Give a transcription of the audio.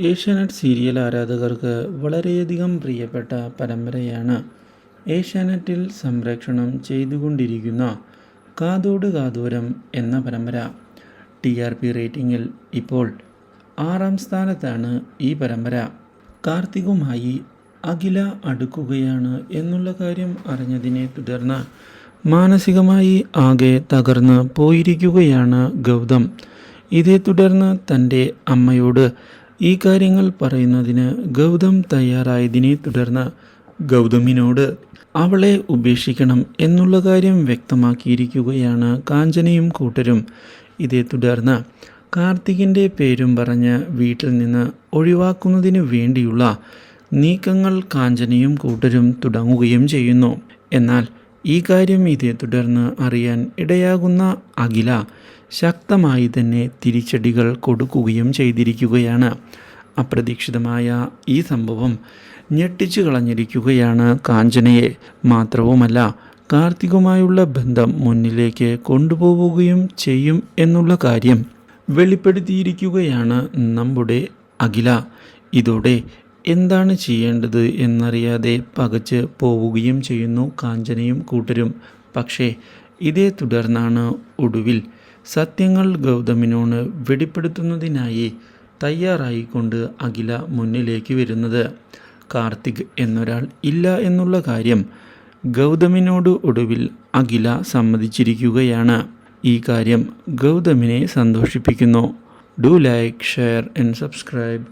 Asianet serial ആരാധകർക്ക് വളരെയധികം പ്രിയപ്പെട്ട പരമ്പരയാണ് ഏഷ്യാനെറ്റിൽ സംപ്രേക്ഷണം ചെയ്തുകൊണ്ടിരിക്കുന്ന കാതോട് കാതോരം എന്ന പരമ്പര. ടി ആർ പി റേറ്റിംഗിൽ ഇപ്പോൾ ആറാം സ്ഥാനത്താണ് ഈ പരമ്പര. കാർത്തികുമായി അഖില അടുക്കുകയാണ് എന്നുള്ള കാര്യം അറിഞ്ഞതിനെ തുടർന്ന് മാനസികമായി ആകെ തകർന്ന് പോയിരിക്കുകയാണ് ഗൗതം. ഇതേ തുടർന്ന് തന്റെ അമ്മയോട് ഈ കാര്യങ്ങൾ പറയുന്നതിന് ഗൗതം തയ്യാറായതിനെ തുടർന്ന് ഗൗതമിനോട് അവളെ ഉപേക്ഷിക്കണം എന്നുള്ള കാര്യം വ്യക്തമാക്കിയിരിക്കുകയാണ് കാഞ്ചനയും കൂട്ടരും. ഇതേ തുടർന്ന് കാർത്തികിന്റെ പേരും പറഞ്ഞ് വീട്ടിൽ നിന്ന് ഒഴിവാക്കുന്നതിന് വേണ്ടിയുള്ള നീക്കങ്ങൾ കാഞ്ചനയും കൂട്ടരും തുടങ്ങുകയും ചെയ്യുന്നു. എന്നാൽ ഈ കാര്യം ഇതേ തുടർന്ന് അറിയാൻ ഇടയാകുന്ന അഖില ശക്തമായി തന്നെ തിരിച്ചടികൾ കൊടുക്കുകയും ചെയ്തിരിക്കുകയാണ്. അപ്രതീക്ഷിതമായ ഈ സംഭവം ഞെട്ടിച്ചു കളഞ്ഞിരിക്കുകയാണ് കാഞ്ചനയെ. മാത്രവുമല്ല കാർത്തികുമായുള്ള ബന്ധം മുന്നിലേക്ക് കൊണ്ടുപോവുകയും ചെയ്യും എന്നുള്ള കാര്യം വെളിപ്പെടുത്തിയിരിക്കുകയാണ് നമ്മുടെ അഖില. ഇതോടെ എന്താണ് ചെയ്യേണ്ടത് എന്നറിയാതെ പകച്ച് പോവുകയും ചെയ്യുന്നു കാഞ്ചനയും കൂട്ടരും. പക്ഷേ ഇതേ തുടർന്നാണ് ഒടുവിൽ സത്യങ്ങൾ ഗൗതമിനോട് വെളിപ്പെടുത്തുന്നതിനായി തയ്യാറായിക്കൊണ്ട് അഖില മുന്നിലേക്ക് വരുന്നത്. കാർത്തിക് എന്നൊരാൾ ഇല്ല എന്നുള്ള കാര്യം ഗൗതമിനോട് ഒടുവിൽ അഖില സമ്മതിച്ചിരിക്കുകയാണ്. ഈ കാര്യം ഗൗതമിനെ സന്തോഷിപ്പിക്കുന്നു. Do like share and subscribe.